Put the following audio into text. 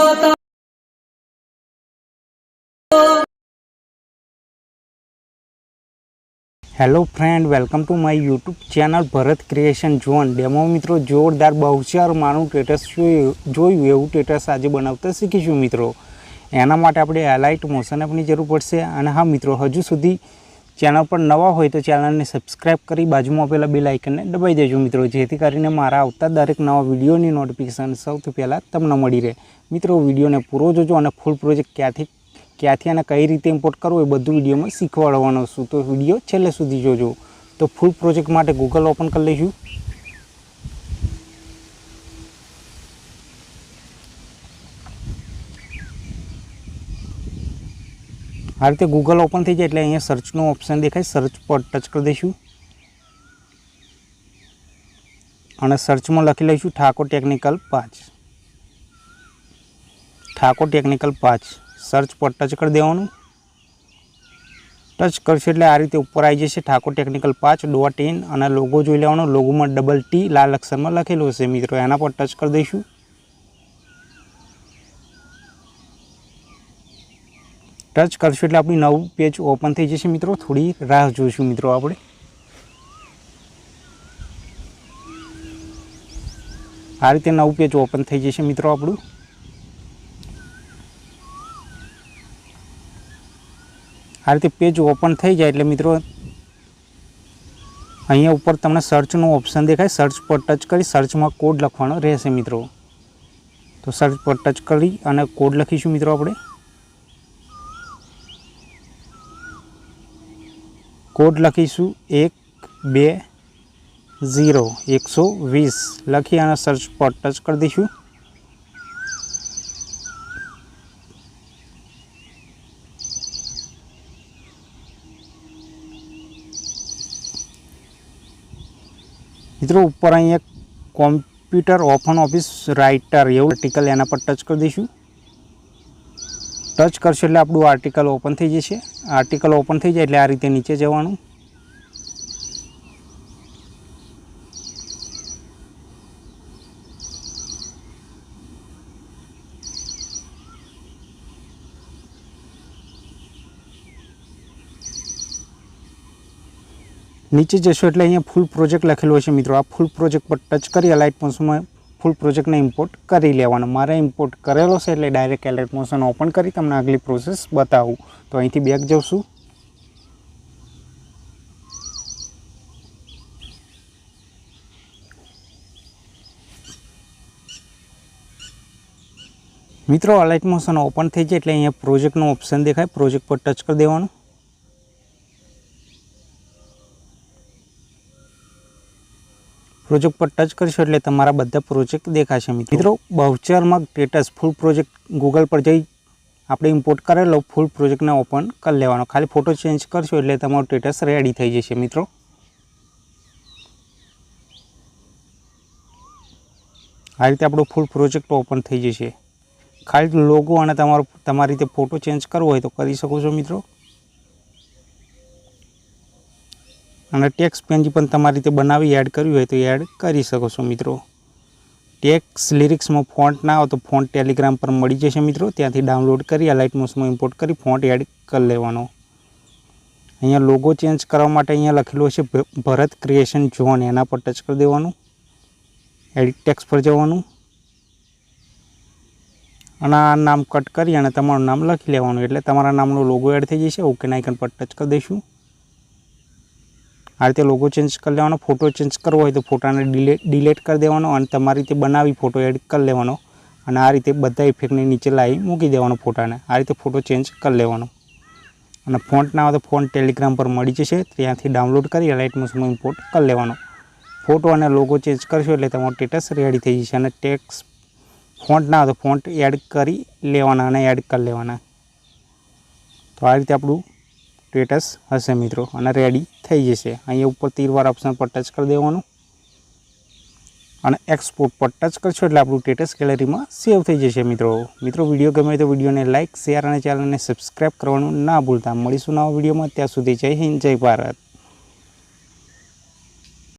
Hello friend, welcome to my YouTube channel Bharat creation zone demo મિત્રો, જોરદાર બહુચાર મારું ટેટસ જોયું એવું ટેટસ આજે બનાવતા શીખીશું મિત્રો. એના માટે આપણે એલાઇટ મોશન એપની જરૂર પડશે અને હા મિત્રો, હજુ સુધી ચેનલ પર નવા હોય તો ચેનલને સબસ્ક્રાઈબ કરી બાજુમાં આપેલા બેલ આઇકનને દબાઈ દેજો મિત્રો, જેથી કરીને મારા આવતા દરેક નવા વિડીયોની નોટિફિકેશન સૌથી પહેલાં તમને મળી રહે. મિત્રો, વિડીયોને પૂરો જોજો અને ફૂલ પ્રોજેક્ટ ક્યાંથી ક્યાંથી અને કઈ રીતે ઇમ્પોર્ટ કરવું એ બધું વિડીયોમાં શીખવાડવાનો છું. તો વીડિયો છેલ્લે સુધી જોજો. તો ફૂલ પ્રોજેક્ટ માટે ગૂગલ ઓપન કરી લઈશું. આ રીતે ગૂગલ ઓપન થઈ જાય એટલે અહીંયા સર્ચનું ઓપ્શન દેખાય. સર્ચ પર ટચ કરી દઈશું. અને સર્ચમાં લખી લઈશું ઠાકોર ટેકનિકલ પાંચ. ઠાકોર ટેકનિકલ પાંચ. સર્ચ પર ટચ કરી દેવાનું. ટચ કરશે એટલે આ રીતે ઉપર આવી જશે ઠાકોર ટેકનિકલ પાંચ ડોટ ઇન અને લોગો જોઈ લેવાનો. લોગોમાં ડબલ ટી લાલ અક્ષરમાં લખેલું હશે મિત્રો. એના પર ટચ કરી દઈશું. ટચ કરશું એટલે આપણી નવું પેજ ઓપન થઈ જશે મિત્રો. થોડી રાહ જોઈશું મિત્રો આપણે. આ રીતે નવું પેજ ઓપન થઈ જશે મિત્રો આપણું. આ રીતે પેજ ઓપન થઈ જાય એટલે મિત્રો અહીંયા ઉપર તમને સર્ચનું ઓપ્શન દેખાય. સર્ચ પર ટચ કરી સર્ચમાં કોડ લખવાનો રહેશે મિત્રો. તો સર્ચ પર ટચ કરી અને કોડ લખીશું મિત્રો આપણે. કોડ લખીશું એક બે ઝીરો એકસો વીસ લખી અને સર્ચ પર ટચ કરી દઈશું મિત્રો ઉપર અહીંયા કોમ્પ્યુટર ઓપન ઓફિસ રાઇટર એવું આર્ટિકલ એના પર ટચ કરી દઈશું ટચ કરશો એટલે આપણું આર્ટિકલ ઓપન થઈ જશે. આર્ટિકલ ઓપન થઈ જાય એટલે આ રીતે નીચે જવાનું. નીચે જશો એટલે અહીંયા ફૂલ પ્રોજેક્ટ લખેલો છે મિત્રો. આ ફૂલ પ્રોજેક્ટ પર ટચ કરી લાઇટ મોશનમાં ફૂલ પ્રોજેક્ટને ઇમ્પોર્ટ કરી લેવાનો. મારે ઇમ્પોર્ટ કરેલો છે એટલે ડાયરેક્ટ એલર્ટ મોશન ઓપન કરી તમને આગલી પ્રોસેસ બતાવું. તો અહીંથી બેક જઉં મિત્રો અલાઇટ મોશન ઓપન થઈ જાય એટલે અહીંયા પ્રોજેક્ટનું ઓપ્શન દેખાય. પ્રોજેક્ટ પર ટચ કરી દેવાનું. પ્રોજેક્ટ પર ટચ કરશો એટલે તમારા બધા પ્રોજેક્ટ દેખાશે મિત્રો. બાઉચરમાં સ્ટેટસ ફૂલ પ્રોજેક્ટ ગૂગલ પર જઈ આપણે ઇમ્પોર્ટ કરેલો ફૂલ પ્રોજેક્ટને ઓપન કરી લેવાનો. ખાલી ફોટો ચેન્જ કરશો એટલે તમારો સ્ટેટસ રેડી થઈ જશે મિત્રો. આ રીતે આપણો ફૂલ પ્રોજેક્ટ ઓપન થઈ જશે. ખાલી લોગો અને તમારો, તમારી રીતે ફોટો ચેન્જ કરવો હોય તો કરી શકો છો મિત્રો. અને ટેક્સ પેજ પણ તમારી રીતે બનાવી એડ કરવી હોય તો એડ કરી શકો છો મિત્રો. ટેક્સ લિરિક્સમાં ફોન્ટ ના હોય તો ફોન્ટ ટેલિગ્રામ પર મળી જશે મિત્રો. ત્યાંથી ડાઉનલોડ કરી લાઇટ મોસમાં ઇમ્પોર્ટ કરી ફોન્ટ એડ કરી લેવાનો. અહીંયા લોગો ચેન્જ કરવા માટે અહીંયા લખેલું હશે ભરત ક્રિએશન ઝોન એના પર ટચ કરી દેવાનું. એડિટ ટેક્સ પર જવાનું. અને આ નામ કટ કરી અને તમારું નામ લખી લેવાનું. એટલે તમારા નામનો લોગો એડ થઈ જશે. ઓકે આઇકન પર ટચ કરી દઈશું. આ રીતે લોગો ચેન્જ કરી લેવાનો ફોટો ચેન્જ કરવો હોય તો ફોટાને ડિલેટ ડિલેટ કરી દેવાનો અને તમારી રીતે બનાવી ફોટો એડ કરી લેવાનો અને આ રીતે બધા ઇફેક્ટની નીચે લાવી મૂકી દેવાનો ફોટાને આ રીતે ફોટો ચેન્જ કરી લેવાનો. અને ફોન્ટ ના હોય તો ફોન ટેલિગ્રામ પર મળી જશે. ત્યાંથી ડાઉનલોડ કરી લાઇટ મોશમાં ઇમ્પોર્ટ કરી લેવાનો. ફોટો અને લોગો ચેન્જ કરશો એટલે તમારો સ્ટેટસ રેડી થઈ જશે અને ટેક્સ ફોન્ટ ના હોય તો ફોન્ટ એડ કરી લેવાના અને એડ કરી લેવાના. તો આ રીતે આપણું સ્ટેટસ હશે મિત્રો. અને રેડી થઈ જશે. અહીંયા ઉપર તીરવાર ઓપ્શન પર ટચ કરી દેવાનું. અને એક્સપોર્ટ પર ટચ કરશો એટલે આપણું સ્ટેટસ ગેલેરીમાં સેવ થઈ જશે મિત્રો. મિત્રો વીડિયો ગમે તો વિડીયોને લાઇક શેર અને ચેનલને સબસ્ક્રાઈબ કરવાનું ના ભૂલતા. મળીશું નવા વિડીયોમાં ત્યાં સુધી જય હિન્દ, જય ભારત.